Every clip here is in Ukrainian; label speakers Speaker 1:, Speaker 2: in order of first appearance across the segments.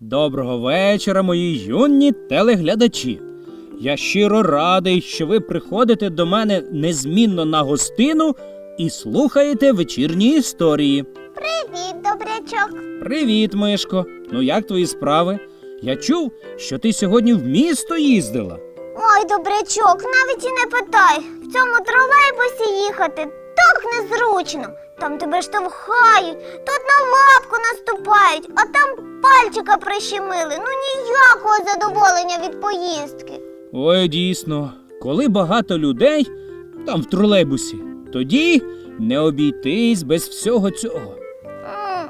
Speaker 1: Доброго вечора, мої юні телеглядачі. Я щиро радий, що ви приходите до мене незмінно на гостину і слухаєте вечірні історії.
Speaker 2: Привіт, добрячок.
Speaker 1: Привіт, Мишко. Ну як твої справи? Я чув, що ти сьогодні в місто їздила.
Speaker 2: Ой, добрячок, навіть і не питай. В цьому тролейбусі їхати так незручно. Там тебе штовхають, тут на лапку наступають, а там пальчика прищемили. Ну ніякого задоволення від поїздки.
Speaker 1: Ой, дійсно, коли багато людей там в тролейбусі, тоді не обійтись без всього цього.
Speaker 2: М,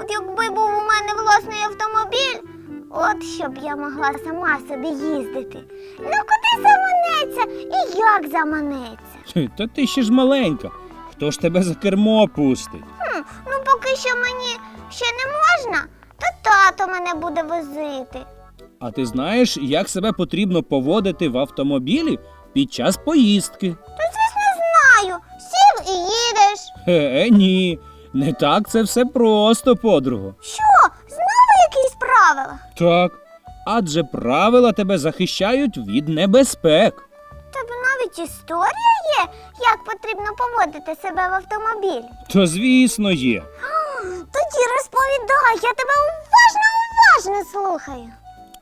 Speaker 2: От якби був у мене власний автомобіль, от щоб я могла сама собі їздити. Ну куди заманеться і як заманеться?
Speaker 1: Хе, Та ти ще ж маленька. Хто ж тебе за кермо пустить?
Speaker 2: Хм, ну поки що мені ще не можна, то тато мене буде возити.
Speaker 1: А ти знаєш, як себе потрібно поводити в автомобілі під час поїздки?
Speaker 2: То звісно знаю. Сів і їдеш.
Speaker 1: Е, ні, не так це все просто, подруго.
Speaker 2: Що? Знову якісь правила?
Speaker 1: Так. Адже правила тебе захищають від небезпек.
Speaker 2: Навіть історія є, як потрібно поводити себе в автомобілі.
Speaker 1: То звісно є.
Speaker 2: Тоді розповідай, я тебе уважно, уважно слухаю.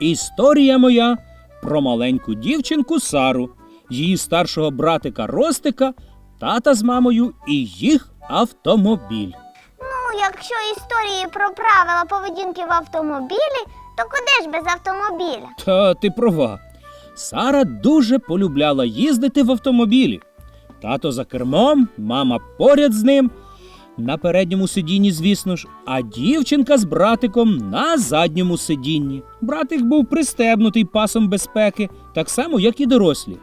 Speaker 1: Історія моя про маленьку дівчинку Сару, її старшого братика Ростика, тата з мамою і їх автомобіль.
Speaker 2: Ну, якщо історії про правила поведінки в автомобілі, то куди ж без автомобіля?
Speaker 1: Та ти права. Сара дуже полюбляла їздити в автомобілі. Тато за кермом, мама поряд з ним. На передньому сидінні, звісно ж, а дівчинка з братиком на задньому сидінні. Братик був пристебнутий пасом безпеки, так само, як і дорослі.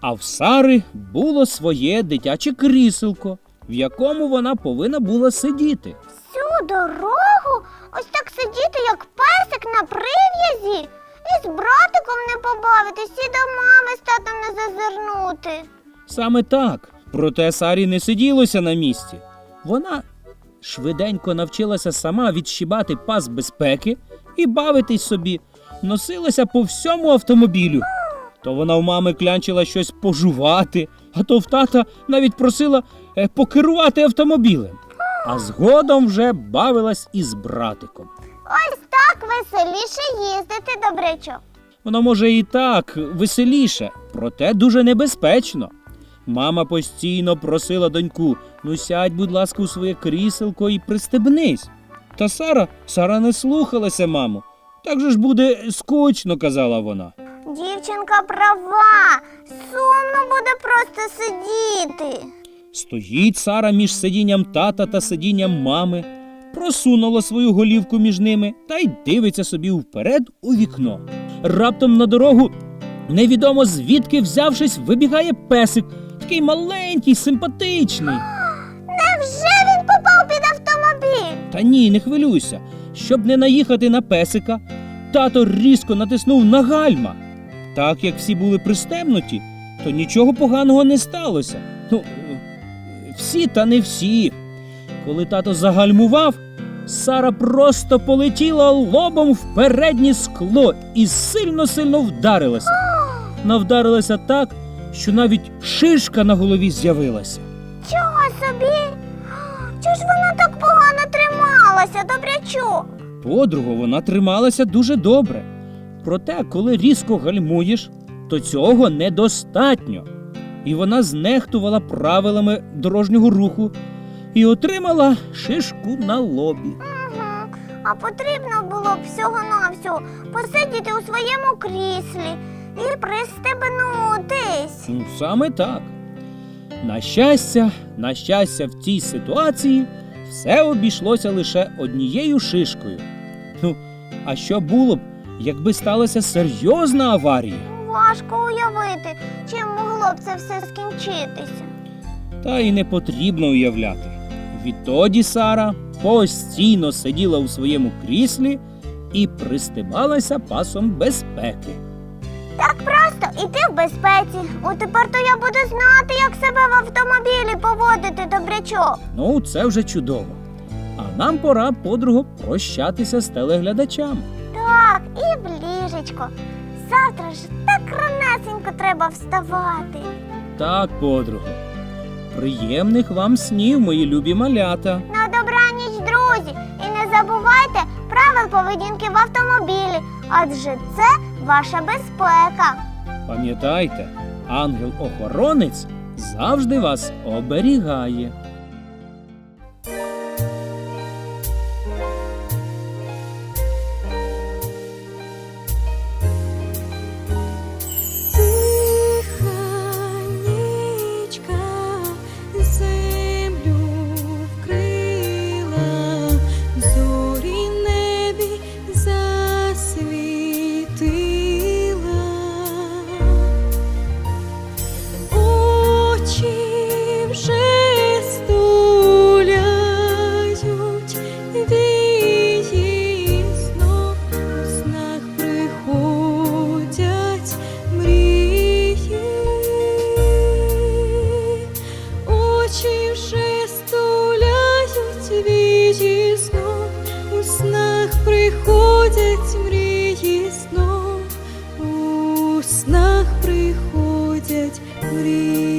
Speaker 1: А в Сари було своє дитяче кріселко, в якому вона повинна була сидіти.
Speaker 2: Всю дорогу ось так сидіти, як песик на прив'язі, і з братиком не побавитись, і до мами з татом не зазирнути.
Speaker 1: Саме так. Проте Сарі не сиділося на місці. Вона швиденько навчилася сама відщібати пас безпеки і бавитись собі, носилася по всьому автомобілю. То вона в мами клянчила щось пожувати, а то в тата навіть просила е, покерувати автомобілем. А згодом вже бавилась із братиком.
Speaker 2: Ось так веселіше їздити, добрячок.
Speaker 1: Воно може і так веселіше, проте дуже небезпечно. Мама постійно просила доньку: ну сядь, будь ласка, у своє кріселко і пристебнись. Та Сара, Сара не слухалася маму. Так же ж буде скучно, казала вона.
Speaker 2: Дівчинка права. Сумно буде просто сидіти.
Speaker 1: Стоїть Сара між сидінням тата та сидінням мами, просунула свою голівку між ними та й дивиться собі вперед у вікно. Раптом на дорогу, невідомо звідки взявшись, вибігає песик, такий маленький, симпатичний.
Speaker 2: Невже він попав під автомобіль?
Speaker 1: Та ні, не хвилюйся. Щоб не наїхати на песика, тато різко натиснув на гальма. Так як всі були пристебнуті, то нічого поганого не сталося. Ну, всі та не всі. Коли тато загальмував, Сара просто полетіла лобом в переднє скло і сильно-сильно вдарилася. Навдарилася так, що навіть шишка на голові з'явилася.
Speaker 2: Чого собі? Чого ж вона так погано трималася, добрячок?
Speaker 1: Подруго, вона трималася дуже добре. Проте, коли різко гальмуєш, то цього недостатньо. І вона знехтувала правилами дорожнього руху і отримала шишку на лобі.
Speaker 2: Угу. А потрібно було б всього-навсього посидіти у своєму кріслі і пристебнутись.
Speaker 1: Ну, саме так. На щастя, на щастя, в цій ситуації все обійшлося лише однією шишкою. Ну, а що було б, якби сталася серйозна аварія?
Speaker 2: Важко уявити, чим могло б це все скінчитися.
Speaker 1: Та й не потрібно уявляти. Відтоді Сара постійно сиділа у своєму кріслі і пристибалася пасом безпеки.
Speaker 2: Так просто іти в безпеці. О, тепер то я буду знати, як себе в автомобілі поводити, добрячок.
Speaker 1: Ну, це вже чудово. А
Speaker 3: нам пора, подруго, прощатися з телеглядачами.
Speaker 2: Так, і в ліжечко. Завтра ж так ранесенько треба вставати.
Speaker 3: Так, подруго. Приємних вам снів, мої любі малята.
Speaker 2: На добраніч, друзі! І не забувайте правил поведінки в автомобілі, адже це ваша безпека.
Speaker 3: Пам'ятайте, ангел-охоронець завжди вас оберігає.
Speaker 4: Приходять мрії снов, у снах приходять мрії.